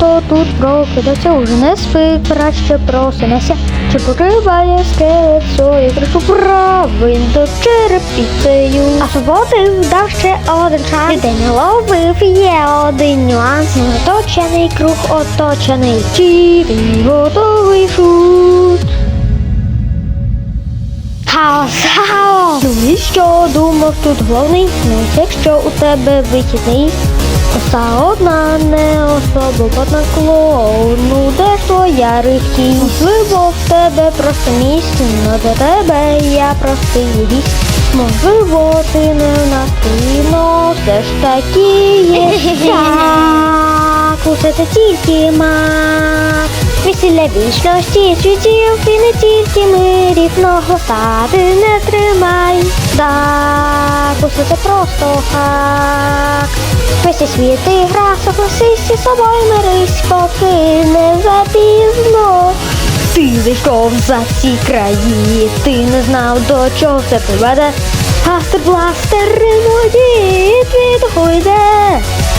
хто тут прокидався, уже не спи, краще просинайся. Чи покриває скелет свою кришу правильно черепицею. А суботи вдав ще один шанс. День ловив є один нюанс. Оточений круг оточений. Чи готовий шут? Хаос, хаос! Ну і що думав тут головний? Ну, якщо у тебе вихідний, коса одна не особо одна клоун. Ну де твоя рихтість? Можливо, в тебе просто місце, но для тебе я простий гість. Можливо, ти не но все ж таки є так, усе це тільки мак. Весілля вічності світів ти не тільки ми рівного сади не тримай. Так, усе це просто хак. Весь світ і гра, согласись із собою мирись, поки не запізно. Ти зайшов за ці краї, ти не знав до чого це приведе. Гастер бластер ремонтіт відходе. Ти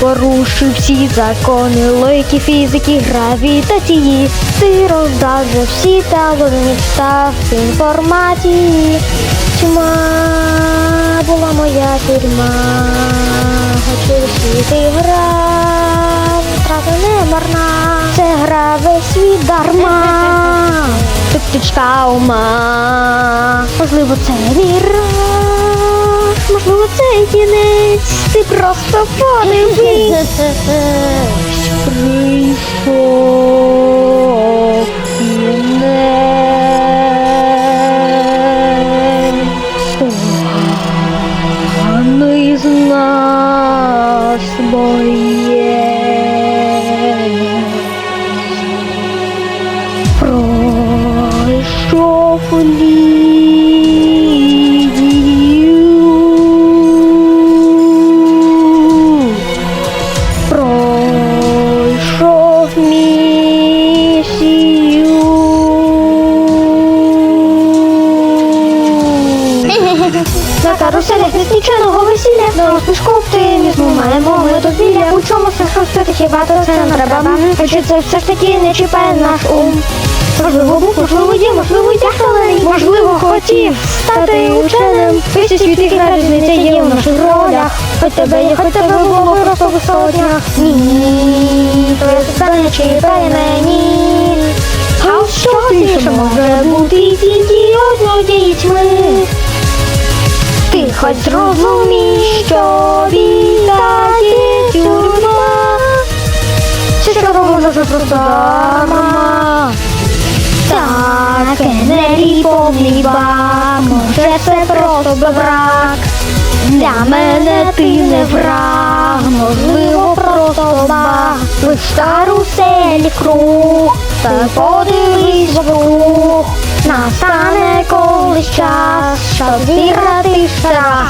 порушив всі закони логіки, фізики, гравітації. Ти роздав вже всі талони став інформації. Тьма була моя тюрма. Хочу світи грав, трата не марна. Це гра весь світ дарма. Ти птичка ума. Можливо, це міраж, можливо, це кінець. Ти просто подивись. Прийшов кінець. Поганий з нас боєць. Пройшов лінію, На каруселях нескінченого весілля На розпишку оптимізму маємо ми дозвілля У чому все щось хіба то це не треба? Хоча це все ж таки не чіпає наш ум? Можливо, був, можливо, є, можливо, я шалений Можливо, хотів стати ученим. Весь світ і гра різниця є в наших ролях. Хоч тебе є, хоч тебе було просто в сотнях. Ні, твоє соціальне не чіпає мені. А що більше може хоч розумій, що біда є тюрма, Чи що може просто дарма. Таке неліповний бак, може це просто брак. Для мене ти не враг, можливо, просто баг. Лиш каруселі круг, та подивись вокруг. Настане колись час, щоб зіграти в страх.